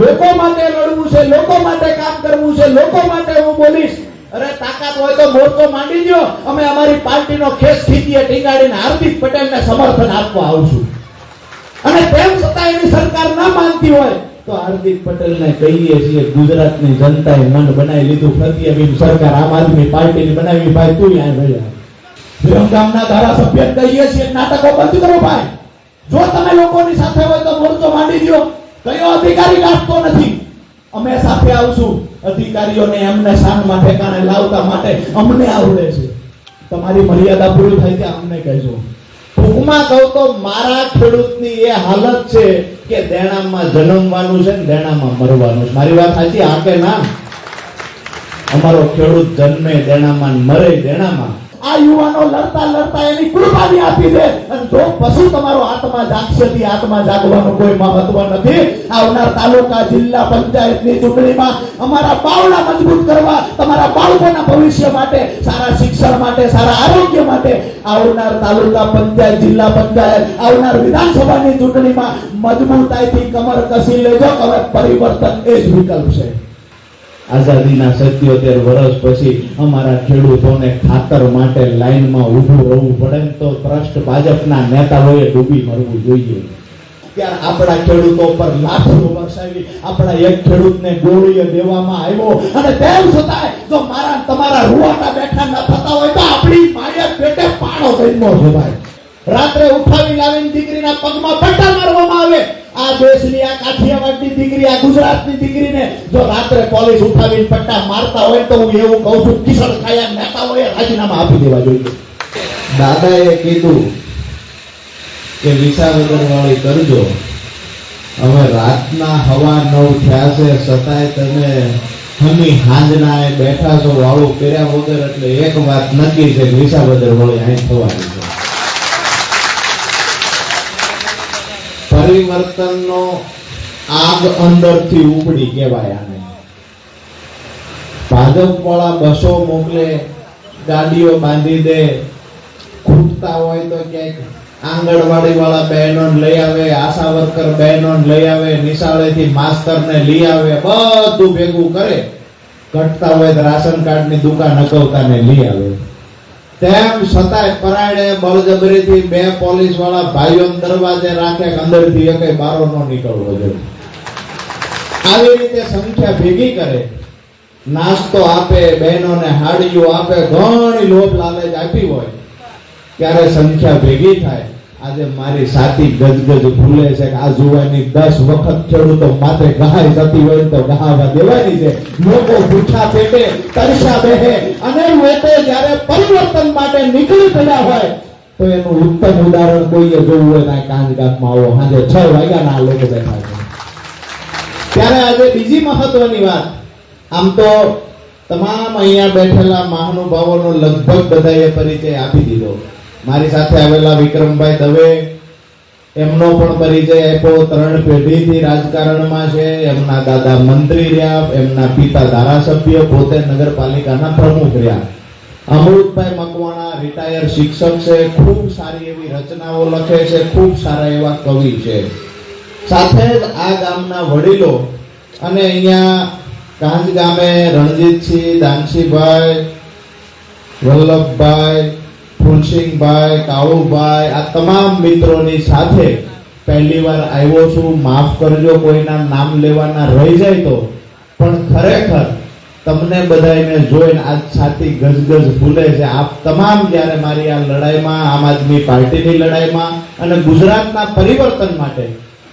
લોકો માટે લડવું છે, લોકો માટે કામ કરવું છે, લોકો માટે હું બોલીશ. અરે તાકાત હોય તો મોરચો માંડી દો અમે અમારી પાર્ટીનો ખેસ ખીચીએ ટીંગાડીને હાર્દિક પટેલને સમર્થન આપવા આવશું અને તેમ છતાં એની સરકાર ના માનતી હોય, તો હાર્દિક પટેલને કહીએ છીએ, ગુજરાતની જનતાએ મન બનાવી લીધું. પ્રત્યેબીન સરકાર આમ આદમી પાર્ટીની બનાવી. ભાઈ, તું યાર ભાઈ વિરમગામના ધારાસભ્ય કહીએ છીએ, નાટકો બંધ કરો ભાઈ. જો તમે લોકોની સાથે હોય તો મોરચો માંડી દો કયો અધિકારી લાગતો નથી. અમે સાથે આવશું. અધિકારીઓને એમને શાનમાં ઠેકાણે લાવતા માટે અમને આવડે છે. તમારી મર્યાદા પૂરી થાય ત્યાં અમને કહેજો. ટૂંકમાં કહું તો મારા ખેડૂતની એ હાલત છે કે દેણામાં જન્મવાનું છે ને દેણામાં મરવાનું છે. મારી વાત સાચી, આ કે ના? અમારો ખેડૂત જન્મે, દેણામાં મરે, દેણામાં. આ યુવાનો લડતા લડતા એની કુરબાની આપી દે. અને જો પશુ તમારો આત્મા જાગશે, તે આત્મા જાગવાનું કોઈ મહત્વ નથી. આવનાર તાલુકા, જિલ્લા, પંચાયતની ચૂંટણીમાં અમારા બાવડા મજબૂત કરવા, તમારા બાળકોના ભવિષ્ય માટે, સારા શિક્ષણ માટે, સારા આરોગ્ય માટે આવનાર તાલુકા, પંચાયત, જિલ્લા, પંચાયત, આવનાર વિધાનસભાની ચૂંટણીમાં મજબૂતાઈથી કમર કસી લેજો હવે પરિવર્તન એ જ વિકલ્પ છે. આઝાદીના સત્યોતેર વર્ષ પછી અમારા ખેડૂતોને ખાતર માટે લાઈનમાં ઊભું રહેવું પડે તો ટ્રસ્ટ ભાજપના નેતાઓએ ડૂબી મરવું જોઈએ. ત્યારે આપણા ખેડૂતો પર લાખો વરસાવી, આપણા એક ખેડૂતને ગોળીએ દેવામાં આવ્યો અને તેમ છતાંય જો મારા તમારા રૂવાટા બેઠા ન થતા હોય તો આપણી માયા પેટે પાણો ગમ્યો છે ભાઈ. રાત્રે ઉઠાવી લાવીને દીકરીના પગમાં પટ્ટા મારવામાં આવે. આ દેશની આ કાઠિયાવાડની દીકરી, આ ગુજરાતની દીકરીને જો રાત્રે પોલીસ ઉઠાવીને પટ્ટા મારતા હોય તો હું એવું કહું છું, કિશોર ખાયા નેતાઓએ રાજીનામા આપી દેવા જોઈએ. દાદાએ કીધું કે વિસાવદર વાળી કરજો. હવે રાતના હવા નવ થયા છે, છતાંય તમે હમી હાંજના બેઠા છો, વાળું કર્યા વગર એટલે એક વાત નક્કી છે કે વિસાવદર વાળી અહીં થવાની છે. પરિવર્તનનો આગ અંદરથી ઉપડી કહેવાય આને. ભાજપ વાળા બસો મોકલે, ગાડીઓ બાંધી દે, ખૂટતા હોય તો ક્યાંક આંગણવાડી વાળા બહેનો લઈ આવે, આશા વર્કર બહેનો લઈ આવે, નિશાળેથી માસ્તર ને લઈ આવે, બધું ભેગું કરે. ઘટતા હોય તો રાશન કાર્ડની દુકાન અકવતા ને લઈ આવે. તેમ છતાંય પરાયણે બળજબરીથી બે પોલીસવાળા ભાઈઓ દરવાજે રાખે અંદર અંદરથી એક બારો નો નીકળવો જોઈએ. આવી રીતે સંખ્યા ભેગી કરે, નાસ્તો આપે, બહેનોને હાડીઓ આપે, ઘણી લોભ લાલચ આપી હોય, ત્યારે સંખ્યા ભેગી થાય. આજે મારી સાથી ગજગજ ભૂલે છે કે આ જુવાની દસ વખત ખેડૂતો માથે ગહાય જતી હોય તો ગહાવા દેવાની છે. લોકો ભૂખ્યા પેટે તરસા બેહે અને લોકો જ્યારે પરિવર્તન માટે નીકળી પડ્યા હોય, તો એનું ઉત્તમ ઉદાહરણ કોઈએ જોવું હોય ના ગામમાં આવો. સાંજે છ વાગ્યાના આ લોકો બેઠા છે. ત્યારે આજે બીજી મહત્વની વાત. આમ તો તમામ અહીંયા બેઠેલા મહાનુભાવોનો લગભગ બધાએ પરિચય આપી દીધો. મારી સાથે આવેલા વિક્રમભાઈ દવે, એમનો પણ પરિચય આપ્યો. ત્રણ પેઢીથી રાજકારણમાં છે. એમના દાદા મંત્રી રહ્યા, એમના પિતા ધારાસભ્ય, પોતે નગરપાલિકાના પ્રમુખ રહ્યા. અમૃતભાઈ મકવાણા રિટાયર શિક્ષક છે. ખૂબ સારી એવી રચનાઓ લખે છે. ખૂબ સારા એવા કવિ છે. સાથે જ આ ગામના વડીલો અને અહીંયા કાંજ ગામે રણજીતસિંહ દાનસીભાઈ વલ્લભભાઈ ફૂલસિંહભાઈ કાળુભાઈ આ તમામ મિત્રોની સાથે પહેલી વાર આવ્યો છું. માફ કરજો, કોઈના નામ લેવાના રહી જાય તો. પણ ખરેખર તમને બધાને જોઈને આજ છાતી ગજગજ ફૂલે છે. આપ તમામ જ્યારે મારી આ લડાઈમાં, આમ આદમી પાર્ટીની લડાઈમાં અને ગુજરાતના પરિવર્તન માટે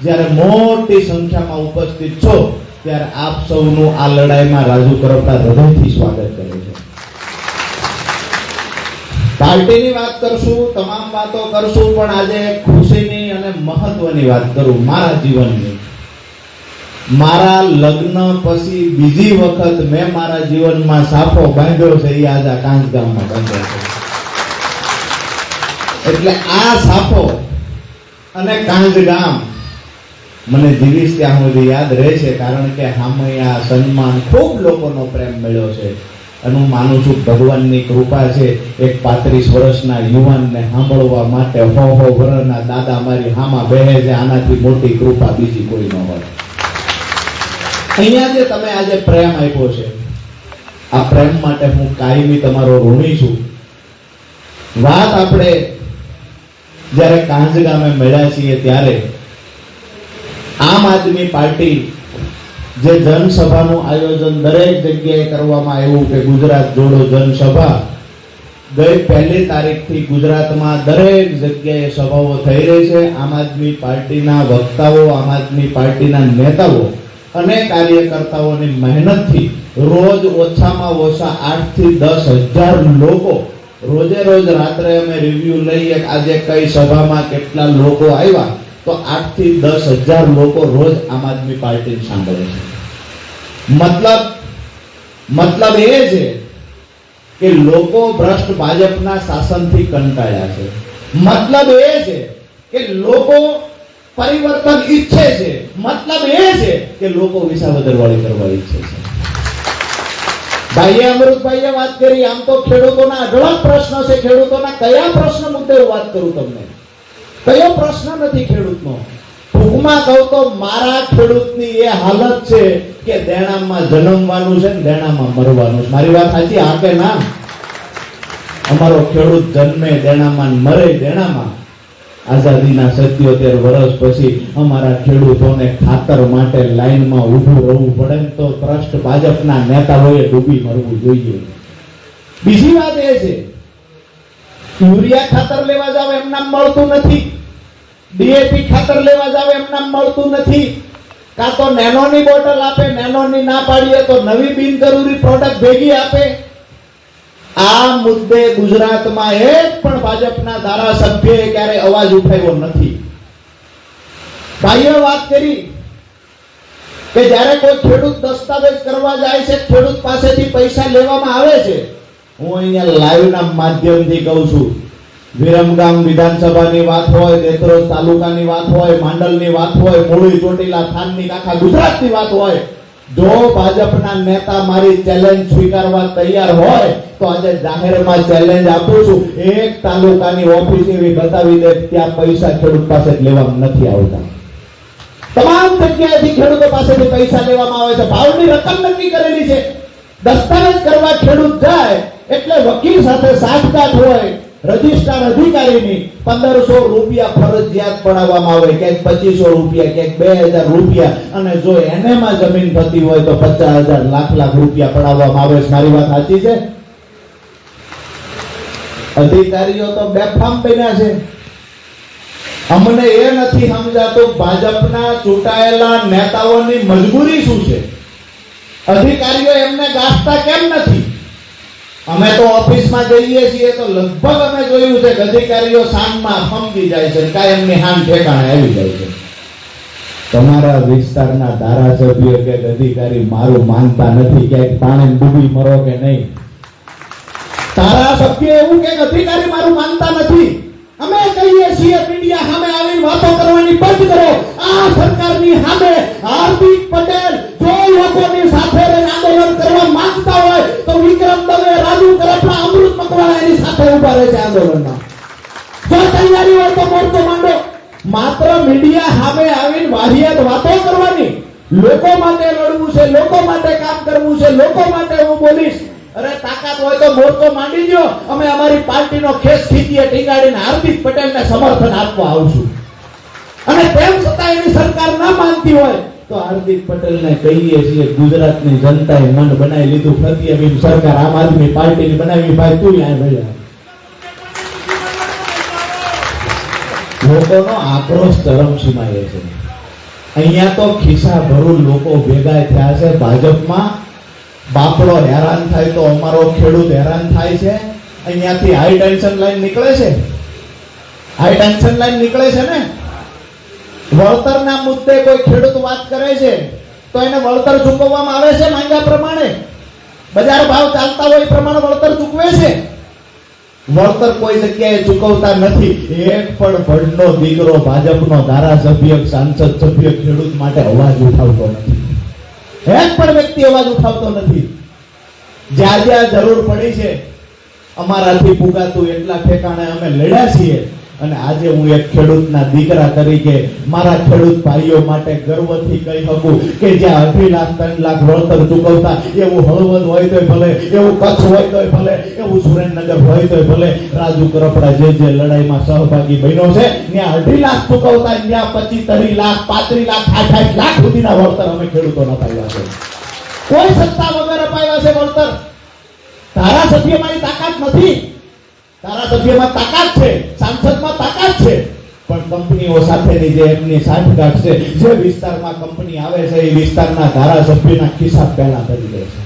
જ્યારે મોટી સંખ્યામાં ઉપસ્થિત છો, ત્યારે આપ સૌનું આ લડાઈમાં રાજુ કરપડા હૃદયથી સ્વાગત કરે છે પાર્ટીની વાત કરશું, તમામ વાતો કરશું, પણ આજે ખુશીની અને મહત્વની વાત કરું મારા જીવનની. મારા લગ્ન પછી બીજી વખત મેં મારા જીવનમાં સાફો બાંધ્યો છે, એ આજે આ કાંચ ગામમાં બાંધ્યો છે. એટલે આ સાફો અને કાંજ ગામ મને જીવીશ ત્યાં સુધી યાદ રહે છે કારણ કે હામૈયા, સન્માન ખૂબ લોકોનો પ્રેમ મળ્યો છે. અને હું માનું છું ભગવાનની કૃપા છે એક પાંત્રીસ વર્ષના યુવાનને સાંભળવા માટે હો હો, વરના દાદા મારી હામાં બેહે છે, આનાથી મોટી કૃપા બીજી કોઈ ન હોય. અહીંયા જે તમે આજે પ્રેમ આપ્યો છે, આ પ્રેમ માટે હું કાયમી તમારો ઋણી છું. વાત આપણે જ્યારે કાંજ ગામે મળ્યા છીએ ત્યારે આમ આદમી પાર્ટી જે જનસભાનું આયોજન દરેક જગ્યાએ કરવામાં આવ્યું કે ગુજરાત જોડો જનસભા, ગઈ પહેલી તારીખથી ગુજરાતમાં દરેક જગ્યાએ સભાઓ થઈ રહી છે. આમ આદમી પાર્ટીના વક્તાઓ, આમ આદમી પાર્ટીના નેતાઓ અને કાર્યકર્તાઓની મહેનતથી રોજ ઓછામાં ઓછા આઠથી દસ હજાર લોકો રોજે રોજ રાત્રે અમે રિવ્યુ લઈએ આજે કઈ સભામાં કેટલા લોકો આવ્યા તો આઠ દસ હજાર લોકો રોજ આમ આદમી પાર્ટી સાંભળે છે. મતલબ મતલબ એ છે કે લોકો ભ્રષ્ટ ભાજપના શાસનથી કંટાળ્યા છે. મતલબ એ છે કે લોકો પરિવર્તન ઈચ્છે છે. મતલબ એ છે કે લોકો વિસાવદરવાળી કરવા ઈચ્છે છે. ભાઈએ અમૃતભાઈએ વાત કરી, આમ તો ખેડૂતોના અઢળક પ્રશ્ન છે. ખેડૂતોના કયા પ્રશ્ન મુદ્દે વાત કરું તમને? કયો પ્રશ્ન નથી ખેડૂતનો? ટૂંકમાં કહું તો મારા ખેડૂતની એ હાલત છે કે દેણામાં જન્મવાનું છે ને દેણામાં મરવાનું છે. મારી વાત સાચી, હા કે ના? અમારો ખેડૂત જન્મે, દેણામાં મરે, દેણામાં. આઝાદીના સત્યોતેર વર્ષ પછી અમારા ખેડૂતોને ખાતર માટે લાઈનમાં ઊભું રહેવું પડે તો ટ્રસ્ટ ભાજપના નેતાઓએ ડૂબી મરવું જોઈએ. બીજી વાત એ છે યુરિયા ખાતર લેવા જાવ એમ નામ મળતું નથી. ડીએપી ખાતર લેવા જાવ એમ નામ મળતું નથી. કાં તો નેનોની બોટલ આપે, નેનોની ના પાડીએ તો નવી બિનજરૂરી પ્રોડક્ટ ભેગી આપે. આ મુદ્દે ગુજરાતમાં એક પણ ભાજપના ધારાસભ્યએ ક્યારે અવાજ ઉઠાવ્યો નથી. ભાઈએ વાત કરી કે જ્યારે કોઈ ખેડૂત દસ્તાવેજ કરવા જાય છે, ખેડૂત પાસેથી પૈસા લેવામાં આવે છે હું અહીંયા લાઈવના માધ્યમથી કહું છું. વિરમગામ વિધાનસભાની વાત હોય દેત્રોજ તાલુકાની વાત હોય, માંડલની વાત હોય, મૂળી ચોટીલા થાનની આખા ગુજરાતની વાત હોય. જો ભાજપના નેતા મારી ચેલેન્જ સ્વીકારવા તૈયાર હોય, તો આજે જાહેરમાં ચેલેન્જ આપું છું. એક તાલુકાની ઓફિસ એવી બતાવી દે, ત્યાં પૈસા ખેડૂત પાસે લેવામાં નથી આવતા. તમામ જગ્યાએથી ખેડૂતો પાસેથી પૈસા લેવામાં આવે છે. ભાવની રકમ નક્કી કરેલી છે. દસ્તાવેજ કરવા ખેડૂત જાય, એટલે વકીલ સાથે સાઠગાંઠ હોય, રજિસ્ટ્રાર અધિકારીની પંદરસો રૂપિયા ફરજિયાત પડાવવામાં આવે, ક્યાંક પચીસો રૂપિયા, ક્યાંક બે હજાર રૂપિયા, અને જો એનેમાં જમીન થતી હોય તો પચાસ હજાર, લાખ લાખ રૂપિયા પડાવવામાં આવે મારી વાત સાચી છે? અધિકારીઓ તો બેફામ બન્યા છે. અમને એ નથી સમજાતું ભાજપના ચૂંટાયેલા નેતાઓની મજબૂરી શું છે? અધિકારીઓ એમને ગાંઠતા કેમ નથી? અમે તો ઓફિસમાં જઈએ છીએ તો લગભગ અમે જોયું છે કે અધિકારીઓ સાંજમાં ફમકી જાય છે કાયમની હાન ઠેકાણે આવી જાય છે. તમારા વિસ્તારના ધારાસભ્ય કે અધિકારી મારું માનતા નથી ક્યાંક પાણી ડૂબી મરો કે નહીં? ધારાસભ્ય એવું કે અધિકારી મારું માનતા નથી? અમે કહીએ છીએ, મીડિયા સામે આવી વાતો કરવાની બંધ કરો. આ સરકારની સામે હાર્દિક પટેલ જો લોકોની સાથે આંદોલન કરવા માંગતા હોય, તો વિક્રમ દવે, રાજુ કરપડા અમૃત મકવાણા એની સાથે ઊભા રહે છે આંદોલનમાં. જો તૈયારી હોય તો મોરતો માંડો. માત્ર મીડિયા સામે આવીને વાહિયાત વાતો કરવાની. લોકો માટે લડવું છે, લોકો માટે કામ કરવું છે, લોકો માટે હું બોલીશ. અરે તાકાત હોય તો મોરચો માંડી દો અમે અમારી પાર્ટીનો ખેસ ખીચીએ ટીંગાડીને હાર્દિક પટેલને સમર્થન આપવા આવશું અને તેમ છતાં એની સરકાર ના માનતી હોય, તો હાર્દિક પટેલને કહીએ છીએ, ગુજરાતની જનતાએ મન બનાવી લીધું. ફતિયાબીન સરકાર આમ આદમી પાર્ટીની બનાવી ભાઈ, તું આ ભર્યા લોકોનો આક્રોશ ચરમસીમાએ છે. અહીંયા તો ખિસ્સા ભરું લોકો ભેગા થયા છે ભાજપમાં. બાપડો હેરાન થાય તો અમારો ખેડૂત હેરાન થાય છે. અહીંયાથી હાઈ ટેન્શન લાઈન નીકળે છે? હાઈ ટેન્શન લાઈન નીકળે છે ને? વળતરના મુદ્દે કોઈ ખેડૂત વાત કરે છે, તો એને વળતર ચૂકવવામાં આવે છે માંગ્યા પ્રમાણે? બજાર ભાવ ચાલતા હોય એ પ્રમાણે વળતર ચૂકવે છે? વળતર કોઈ જગ્યાએ ચૂકવતા નથી. એક પણ ભડનો દીકરો ભાજપનો ધારાસભ્ય, સાંસદ, સભ્ય ખેડૂત માટે અવાજ ઉઠાવતો નથી. એક પણ વ્યક્તિ અવાજ ઉઠાવતો નથી. જ્યાં જ્યાં જરૂર પડી છે, અમારાથી પુગાતું એટલા ઠેકાણે અમે લડ્યા છીએ. અને આજે હું એક ખેડૂતના દીકરા તરીકે મારા ખેડૂત ભાઈઓ માટે ગર્વથી કહી શકું કે જ્યાં અઢી લાખ, ત્રણ લાખ વળતર ચૂકવતા, એવું હળવદ હોય તોય ભલે, એવું કચ્છ હોય તોય ભલે, એવું સુરેન્દ્રનગર હોય તોય ભલે, રાજુ કરપડા જે જે લડાઈમાં સહભાગી બન્યો છે, ત્યાં અઢી લાખ ચૂકવતા, ત્યાં પચીસ ત્રીસ લાખ પાંત્રીસ લાખ, આઠ લાખ સુધીના વળતર અમે ખેડૂતોના પાયા છે. કોઈ સત્તા વગર અપાયા છે વળતર? ધારાસભ્યમાં મારી તાકાત નથી. ધારાસભ્યમાં તાકાત છે, સાંસદમાં તાકાત છે. પણ કંપનીઓ સાથેની જે એમની સાંઠગાંઠ છે, જે વિસ્તારમાં કંપની આવે છે, એ વિસ્તારના ધારાસભ્યના ખિસ્સા પહેલા કરી દે છે.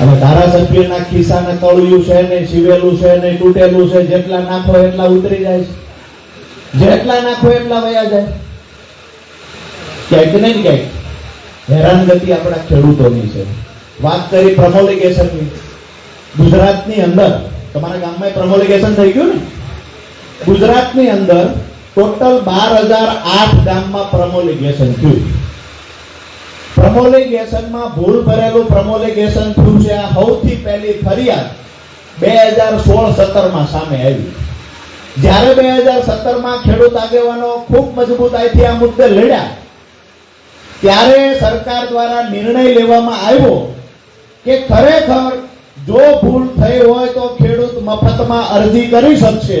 હવે ધારાસભ્યના ખિસ્સાને તળિયું છે ને સીવેલું છે ને તૂટેલું છે, જેટલા નાખો એટલા ઉતરી જાય છે. જેટલા નાખો એટલા વયા જાય. ક્યાંક નહીં ક્યાંક હેરાનગતિ આપણા ખેડૂતોની છે. વાત કરી પ્રમોલિગેશનની ગુજરાતની અંદર તમારા ગામમાં પ્રમોલિગેશન થઈ ગયું ને? ગુજરાતની અંદર ટોટલ બાર હજાર આઠ ગામમાં પ્રમોલિગેશન થયું. પ્રમોલિગેશનમાં ભૂલ ભરેલું પ્રમોલિગેશન થયું છે. આ સૌથી પહેલી ફરિયાદ બે હજાર સોળ સત્તરમાં સામે આવી. જ્યારે બે હજાર સત્તરમાં ખેડૂત આગેવાનો ખૂબ મજબૂતાઈથી આ મુદ્દે લડ્યા, ત્યારે સરકાર દ્વારા નિર્ણય લેવામાં આવ્યો કે ખરેખર જો ભૂલ થઈ હોય તો ખેડૂત મફતમાં અરજી કરી શકશે.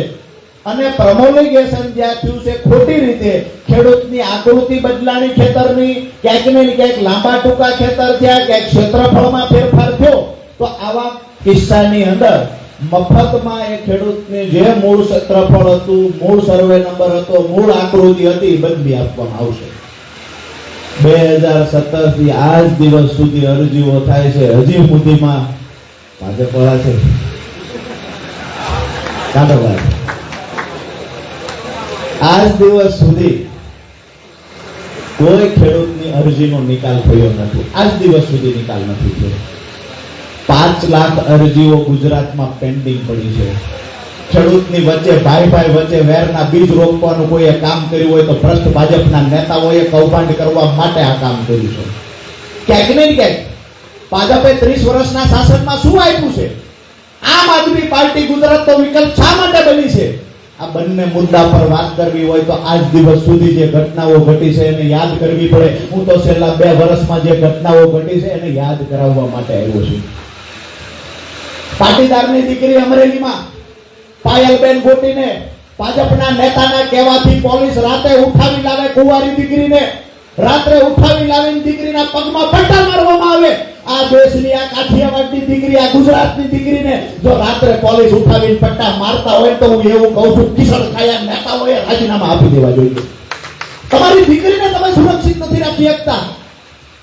અને પ્રમોલિગેશન જ્યાં થયું છે, ખોટી રીતે ખેડૂતની આકૃતિ બદલાની ખેતરની, ક્યાંક ને ક્યાંક લાંબા ટૂંકા ખેતર થયા, ક્યાંક ક્ષેત્રફળમાં ફેરફાર થયો, તો આવા કિસ્સાની અંદર મફતમાં એ ખેડૂતને જે મૂળ ક્ષેત્રફળ હતું, મૂળ સર્વે નંબર હતો, મૂળ આકૃતિ હતી બદલી આપવામાં આવશે. બે હજાર સત્તરથી આજ દિવસ સુધી અરજીઓ થાય છે. હજી સુધીમાં ભાજપ વાળા છે આજ દિવસ સુધી કોઈ ખેડૂતની અરજીનો નિકાલ થયો નથી. આજ દિવસ સુધી નિકાલ નથી થયો. પાંચ લાખ અરજીઓ ગુજરાતમાં પેન્ડિંગ પડી છે. ખેડૂતની વચ્ચે ભાઈ ભાઈ વચ્ચે વેરના બીજ રોપવાનું કોઈએ કામ કર્યું હોય તો ભ્રષ્ટ ભાજપના નેતાઓએ કૌભાંડ કરવા માટે આ કામ કર્યું છે. ક્યાંક ને ક્યાંક ભાજપે ત્રીસ વર્ષના શાસનમાં શું આપ્યું છે? આમ આદમી પાર્ટી ગુજરાતનો વિકલ્પ શા માટે બની છે? આ બંને મુદ્દા પર વાત કરવી હોય તો આજ દિવસ સુધી જે ઘટનાઓ ઘટી છે એને યાદ કરવી પડે. હું તો છેલ્લા બે વર્ષમાં જે ઘટનાઓ ઘટી છે એને યાદ કરાવવા માટે આવ્યો છું. પાટીદારની દીકરી અમરેલીમાં પાયલબેન ગોટીને ભાજપના નેતાના કહેવાથી પોલીસ રાતે ઉઠાવી લાવે કુંવારી દીકરીને. રાત્રે ઉઠાવી લાવીને દીકરીના પગમાં પટ્ટા મારવામાં આવે. આ દેશની આ કાઠિયાવાડની દીકરી, આ ગુજરાતની દીકરીને જો રાત્રે પોલીસ ઉઠાવીને પટ્ટા મારતા હોય તો હું એવું કહું છું, કિશોર ખાયા નેતાઓએ રાજીનામા આપી દેવા જોઈએ. તમારી દીકરીને તમે સુરક્ષિત નથી રાખી શકતા.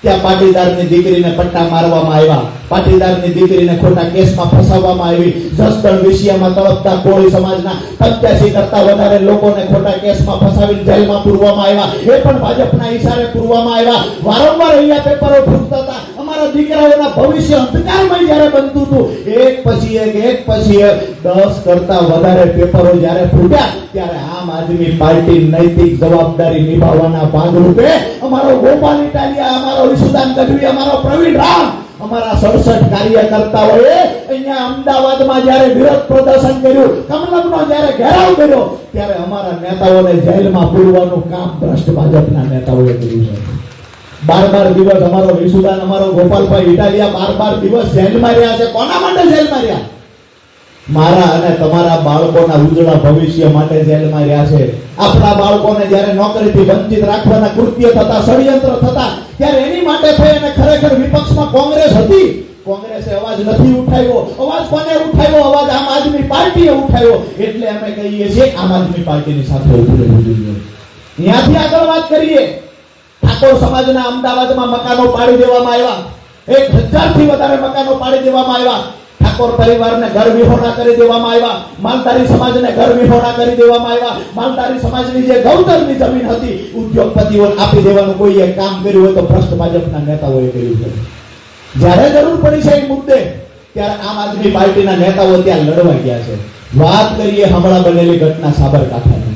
ત્યાં પાટીદારની દીકરીને પટ્ટા મારવામાં આવ્યા. પાટીદારની દીકરીને ખોટા કેસમાં ફસાવવામાં આવી. જસદણ વિષયમાં તળપતા કોળી સમાજના 85 કરતા વધારે લોકોને ખોટા કેસમાં ફસાવીને જેલમાં પૂરવામાં આવ્યા. એ પણ ભાજપના ઈશારે પૂરવામાં આવ્યા. વારંવાર અહીંયા પેપરો ફૂટતા હતા. અમારા દીકરાઓના ભવિષ્ય અંધકારમય જ્યારે બનતું હતું, એક પછી એક એક પછી એક, દસ કરતા વધારે પેપરો જ્યારે ફૂટ્યા, ત્યારે આમ આદમી પાર્ટી નૈતિક જવાબદારી નિભાવવાના ભાગરૂપે અમારો ગોપાલ ઇટાલિયા, અમારો ઈશુદાન ગઢવી, અમારો પ્રવીણ રામ, અમારા સડસઠ કાર્યકર્તાઓએ અહીંયા અમદાવાદમાં જ્યારે વિરોધ પ્રદર્શન કર્યું, કમલમનો જ્યારે ઘેરાવ કર્યો, ત્યારે અમારા નેતાઓને જેલમાં પૂરવાનું કામ ભ્રષ્ટ ભાજપના નેતાઓએ કર્યું છે. બાર બાર દિવસ અમારો વિસુદાન અમારો ગોપાલભાઈ ઇટાલિયા બાર બાર દિવસ જેલમાં રહ્યા છે. કોના માટે જેલમાં રહ્યા મારા અને તમારા બાળકોના ઉજળા ભવિષ્ય માટે જેલમાં રહ્યા છે. આપણા બાળકોને જ્યારે નોકરીથી વંચિત રાખવાના કૃત્ય થતા, ષડયંત્ર થતા, ત્યારે એની માટે થઈ અને ખરેખર વિપક્ષમાં કોંગ્રેસ હતી. કોંગ્રેસે અવાજ નથી ઉઠાવ્યો. અવાજ કોને ઉઠાવ્યો? અવાજ આમ આદમી પાર્ટીએ ઉઠાવ્યો. એટલે અમે કહીએ છીએ, આમ આદમી પાર્ટીની સાથે ઉભું રહેવું જોઈએ. ત્યાંથી આગળ વાત કરીએ. ઠાકોર સમાજના અમદાવાદમાં મકાનો પાડી દેવામાં આવ્યા? એક હજારથી વધારે મકાનો પાડી દેવામાં આવ્યા. ઠાકોર પરિવારને ઘર વિહોણા કરી દેવામાં આવ્યા. માલધારી સમાજને ઘર વિહોણા કરી દેવામાં આવ્યા. માલધારી સમાજની જે ગૌતરની જમીન હતી ઉદ્યોગપતિઓને આપી દેવાનું કોઈએ કામ કર્યું હોય તો ભ્રષ્ટ ભાજપના નેતાઓએ કર્યું છે. જ્યારે જરૂર પડી છે એ મુદ્દે, ત્યારે આમ આદમી પાર્ટીના નેતાઓ ત્યાં લડવા ગયા છે. વાત કરીએ હમણાં બનેલી ઘટના સાબરકાંઠાની.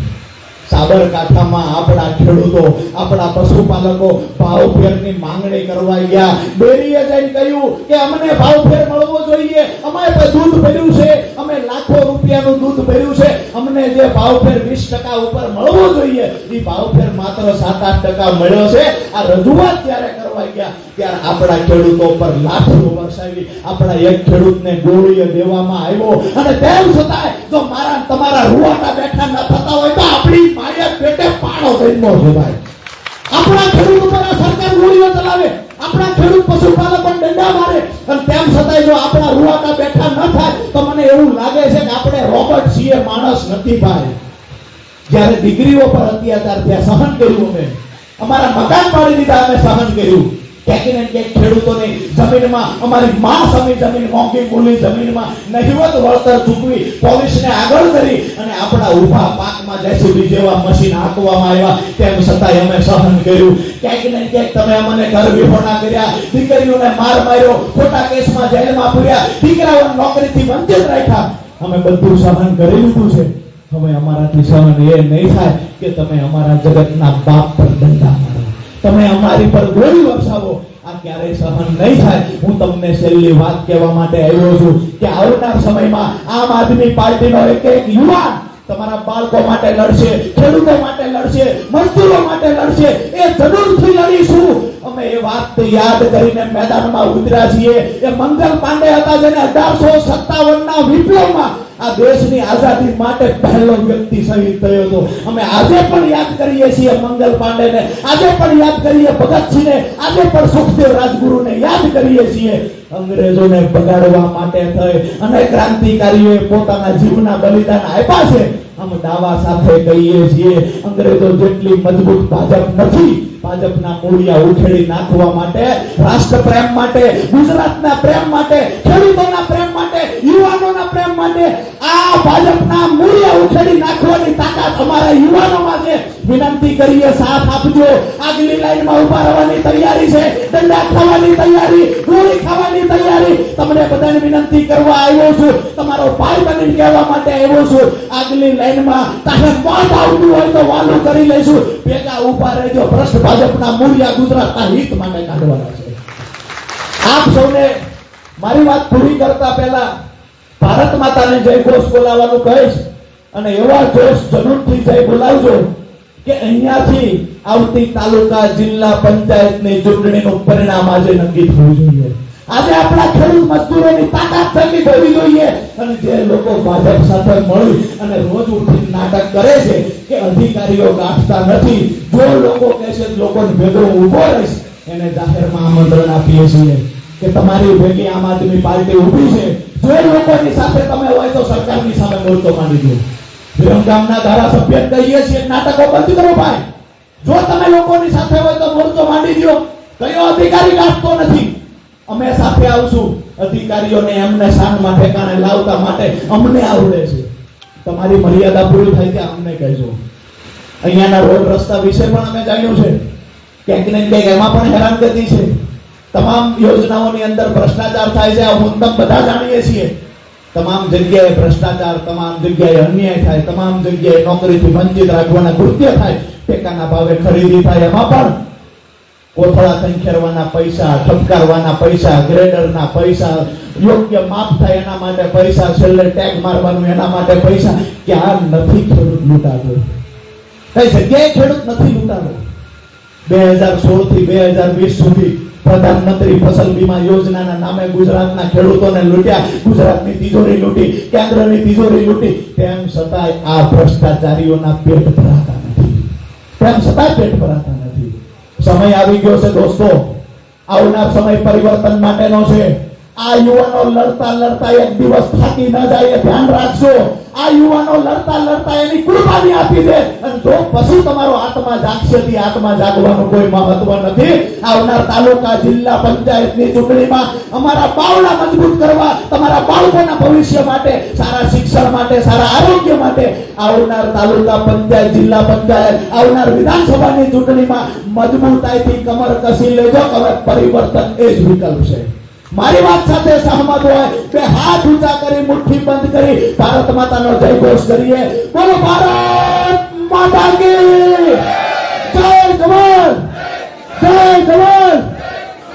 સાબરકાંઠામાં આપણા ખેડૂતો, આપણા પશુપાલકો ભાવફેરની માંગણી કરવા ગયા. ડેરીએ જઈને કહ્યું કે અમને ભાવફેર મળવો જોઈએ. અમારે તો દૂધ ભર્યું છે. અમે લાખો રૂપિયાનું દૂધ ભર્યું છે. અમને જે ભાવફેર વીસ ટકા ઉપર મળવો જોઈએ એ ભાવફેર માત્ર સાત આઠ ટકા મળ્યો છે. આ રજૂઆત ત્યારે કરવા ગયા. ત્યારે આપણા ખેડૂતો પર લાઠીઓ વરસાવી, આપણા એક ખેડૂતને ગોળીએ દેવામાં આવ્યો. અને તેમ છતાંય, જો મારા તમારા રૂવાટા બેઠા ન થતા હોય તો આપણી માયા પેટે પાણો ગમ્યો છે ભાઈ આપણા ખેડૂત ઉપર સરકાર ગોળીઓ ચલાવે. આપણા ખેડૂત પશુપાલક પણ દંડા મારે. અને તેમ છતાંય જો આપણા રૂવાટા બેઠા ન થાય, તો મને એવું લાગે છે કે આપણે રોબર્ટ છીએ, માણસ નથી ભાઈ. જ્યારે દીકરીઓ પર અત્યાચાર થયા, સહન કર્યું અમે. અમારા મકાન પાડી દીધા, અમે સહન કર્યું. ક્યાંક ખેડૂતોની જમીનમાં, અમારી મા સામે જમીન મોંઘી મૂલી જમીનમાં નહીવત વળતર ચૂકવી પોલીસને આગળ કરી અને આપણા ઊભા પાકમાં જેસીબી જેવા મશીન હાંકવામાં આવ્યા તેમ છતાંય અમે સહન કર્યું. ક્યાંક ને ક્યાંક તમે અમને ઘર વિહોણા કર્યા, દીકરીઓને માર માર્યો, ખોટા કેસમાં જેલમાં પૂર્યા દીકરાઓને નોકરીથી વંચિત રાખ્યા. અમે બધું સહન કરી લીધું છે. હવે અમારાથી સહન એ નહીં થાય કે તમે અમારા જગતના બાપ પર દંડા તમે અમારી પર ગોળી વરસાવો. આ ક્યારેય સહન નહીં થાય. હું તમને છેલ્લી વાત કહેવા માટે આવ્યો છું કે આવનાર સમયમાં આમ આદમી પાર્ટીનો એક એક યુવાન તમારા બાળકો માટે લડશે, ખેડૂતો માટે લડશે, મજદૂરો માટે લડશે. એ જરૂરથી લડીશું. અમે એ વાત યાદ કરીને મેદાનમાં ઉતર્યા છીએ. એ મંગલ પાંડે હતા જેને અઢારસો સત્તાવન ના વિપ્લવમાં આ દેશની આઝાદી માટે પહેલો વ્યક્તિ શહીદ થયો હતો. અમે આજે પણ યાદ કરીએ છીએ મંગલ પાંડેને. આજે પણ યાદ કરીએ ભગતસિંહને. આજે પણ સુખદેવ રાજગુરુને યાદ કરીએ છીએ. અંગ્રેજોને બગાડવા માટે થઈ અને ક્રાંતિકારીઓએ પોતાના જીવના બલિદાન આપ્યા છે. અમે દાવા સાથે કહીએ છીએ, અંગ્રેજો જેટલી મજબૂત ભાજપ નથી ભાજપના મૂળિયા ઉખેડી નાખવા માટે રાષ્ટ્ર પ્રેમ માટે ગુજરાતના પ્રેમ માટે ખેડૂતોના પ્રેમ માટે, યુવાનોના પ્રેમ માટે આ ભાજપના મૂલ્ય ઉખેડી નાખવાની તાકાત અમારા યુવાનોમાં છે. વિનંતી કરીએ, સાથ આપજો. આગલી લાઈનમાં ઊભા રહેવાની તૈયારી છે. દંડા ખાવાની તૈયારી, ગોળી ખાવાની તૈયારી. તમને બધાને વિનંતી કરવા આવ્યો છું. તમારો ભાઈ બની કહેવા માટે આવ્યો છું. આગલી લાઈનમાં તારે મોત આવતું હોય તો વાલું કરી લઈશું. ભેગા ઊભા રહેજો. ભ્રષ્ટ ભાજપના મૂલ્ય ગુજરાતના હિત માટે કાઢવાના છે. આપ સૌને મારી વાત પૂરી કરતા પહેલા ભારત માતાને જય ઘોષ બોલાવવાનું કહીશ અને એવા જોશ જરૂરથી જય બોલાવજો કે અહીંયાથી આવતી તાલુકા જિલ્લા પંચાયતની ચૂંટણીનું પરિણામ આજે નક્કી થવું જોઈએ. આજે આપણા ખેડૂત મજદૂરોની તાકાત થકી થવી જોઈએ અને જે લોકો ભાજપ સાથે મળી અને રોજ ઉઠી નાટક કરે છે કે અધિકારીઓ ગાંઠતા નથી, જો લોકો કહેશે લોકોને ભેગો ઊભો રહીશ, એને જાહેરમાં આમંત્રણ આપીએ છીએ. કે તમારી ભેગી આમ આદમી પાર્ટી ઊભી છે. જો લોકોની સાથે તમે હોય તો સરકારની સામે મોરચો માંડી દો વિરમગામના ધારાસભ્ય કહીએ છીએ, નાટકો બંધ કરો ભાઈ. જો તમે લોકોની સાથે હોય તો મોરચો માંડી દો કયો અધિકારી ગાંઠતો નથી. અમે સાથે આવશું. અધિકારીઓને એમને શાનમાં ઠેકાણે લાવતા માટે અમને આવડે છે. તમારી મર્યાદા પૂરી થાય ત્યાં અમને કહેજો. અહીંયાના રોડ રસ્તા વિશે પણ અમે જાણ્યું છે. ક્યાંક ને ક્યાંક એમાં પણ હેરાનગતિ છે. તમામ યોજનાઓની અંદર ભ્રષ્ટાચાર થાય છે, આ બધા જાણીએ છીએ. તમામ જગ્યાએ ભ્રષ્ટાચાર, તમામ જગ્યાએ અન્યાય થાય, તમામ જગ્યાએ નોકરીથી વંચિત રાખવાના કૃત્ય થાય ટેકાના ભાવે ખરીદી થાય, એમાં પણ કોથળા સંખેરવાના પૈસા, ઠપકારવાના પૈસા, ગ્રેડરના પૈસા, યોગ્ય માપ થાય એના માટે પૈસા, છેલ્લે ટેગ મારવાનું એના માટે પૈસા. ક્યાં નથી ખેડૂત લૂંટાતો? કઈ જગ્યાએ ખેડૂત નથી લૂંટાતો? બે હજાર સોળથી બે હજાર વીસ સુધી પ્રધાનમંત્રી ફસલ બીમા યોજનાના નામે ગુજરાતના ખેડૂતોને લૂંટ્યા. ગુજરાતની તિજોરી લૂંટી, કેન્દ્રની તિજોરી લૂંટી. તેમ છતાંય આ ભ્રષ્ટાચારીઓના પેટ ભરાતા નથી. તેમ છતાંય પેટ ભરાતા નથી. સમય આવી ગયો છે દોસ્તો. આવનાર સમય પરિવર્તન માટેનો છે. આ યુવાનો લડતા લડતા એક દિવસ થાકી ન જાય ધ્યાન રાખજો. આ યુવાનો લડતા લડતા એની કુરબાની આપી દે. અને જો પછી તમારો આત્મા જાગશે, તે આત્મા જાગવાનું કોઈ મહત્વ નથી. આવનાર તાલુકા, જિલ્લા, પંચાયતની ચૂંટણીમાં અમારા બાવડા મજબૂત કરવા, તમારા બાળકોના ભવિષ્ય માટે, સારા શિક્ષણ માટે, સારા આરોગ્ય માટે આવનાર તાલુકા, પંચાયત, જિલ્લા, પંચાયત, આવનાર વિધાનસભાની ચૂંટણીમાં મજબૂતાઈથી કમર કસી લેજો કમર પરિવર્તન એ જ વિકલ્પ છે. મારી વાત સાથે સહમત હોય કે હાથ ઊંચા કરી, મુઠ્ઠી બંધ કરી, ભારત માતાનો જય ઘોષ કરીએ. બોલો, ભારત માતા કી જય જવાન જય જવાન.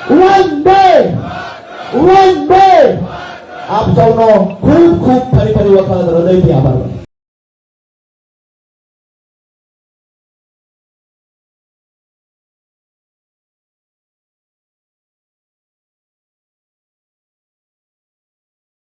વંદે વંદે. આપ સૌનો ખૂબ ખૂબ ફરી ફરી વખત હૃદયથી આભાર.